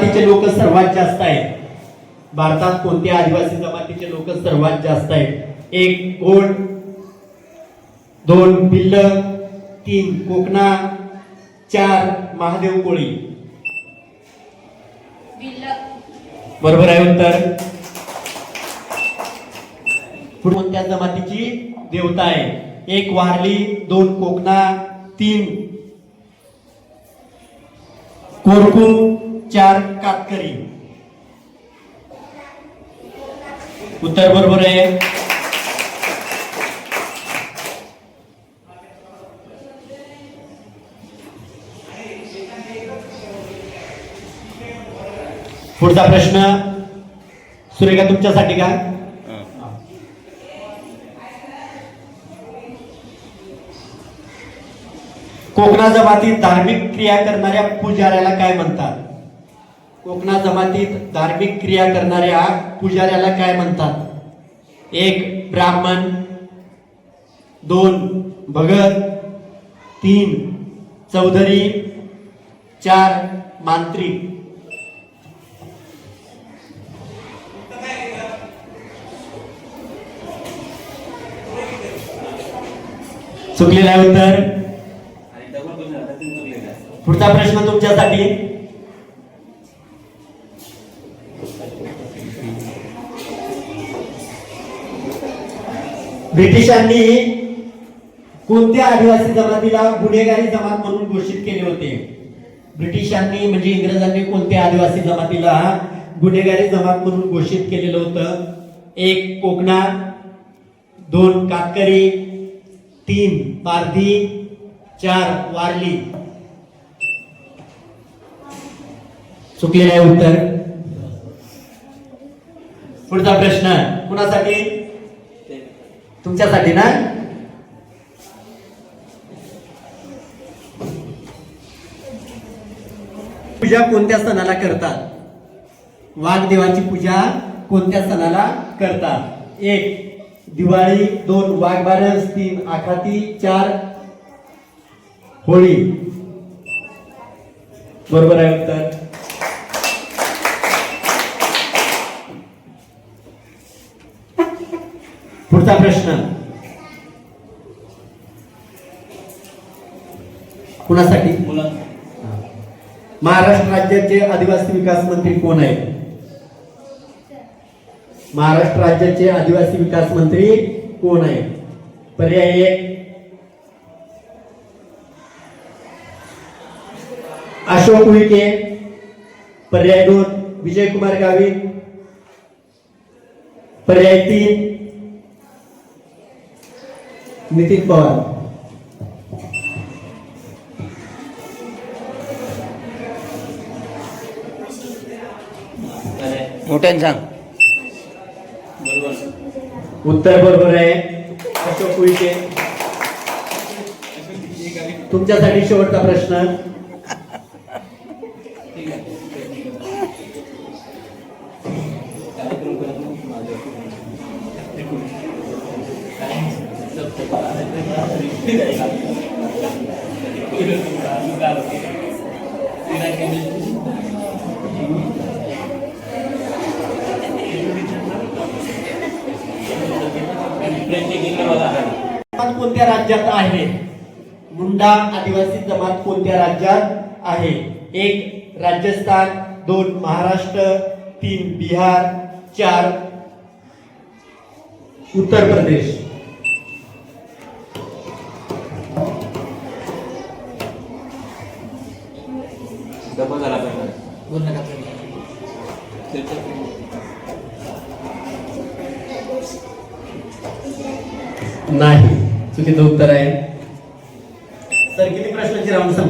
जमातीचे लोक सर्वात जास्त आहेत. भारतात कोणत्या आदिवासी जमातीचे लोक सर्वात जास्त आहेत? एक गोंड. दोन भिल्ल. तीन कोकणा चार महादेव कोळी. बिल्ल बरोबर आहे उत्तर? पुढे कोणत्या जमातीची देवता आहे? एक वारली. दोन कोकणा तीन कोरकू चार कातकरी. उत्तर बरोबर आहे. पुढचा प्रश्न सुरेखा तुमच्यासाठी का? कोकणा जमातीत धार्मिक क्रिया करणाऱ्या पुजाऱ्याला काय म्हणतात? कोकणा जमातीत धार्मिक क्रिया करणाऱ्या पुजाऱ्याला काय म्हणतात? एक ब्राह्मण. दोन भगत. तीन चौधरी. चार मांत्रिक चुकलेलं आहे उत्तर? पुढचा प्रश्न तुमच्यासाठी. ब्रिटिशांनी कोणत्या आदिवासी जमातीला गुन्हेगारी जमात म्हणून घोषित केले होते? ब्रिटिशांनी म्हणजे इंग्रजांनी कोणत्या आदिवासी जमातीला गुन्हेगारी जमात म्हणून घोषित केलेलं होतं? एक कोकणा दोन कातकरी तीन पारधी चार वारली. चुकलेलं आहे उत्तर? पुढचा प्रश्न कुणासाठी? तुमच्यासाठी ना? पूजा कोणत्या सणाला करतात? वाघदेवाची पूजा कोणत्या सणाला करतात? एक दिवाळी दोन वाघबारस तीन आखाती चार होळी. बरोबर आहे उत्तर? पुढचा प्रश्न. कुणासाठी? महाराष्ट्र राज्याचे आदिवासी विकास मंत्री कोण आहेत? महाराष्ट्र राज्याचे आदिवासी विकास मंत्री कोण आहेत? पर्याय एक. अशोक उईके पर्याय दोन. विजयकुमार गावित. पर्याय तीन. नितीन पवार. मोठ्याने सांग. उत्तर बरोबर आहे. अशोक तुमच्यासाठी शेवटचा प्रश्न. कोणत्या राज्यात आहे? मुंडा आदिवासी जमात कोणत्या राज्यात आहे? एक राजस्थान दोन महाराष्ट्र तीन बिहार चार उत्तर प्रदेश. नाही चुकीचं उत्तर आहे. सर किती प्रश्नाची राऊंड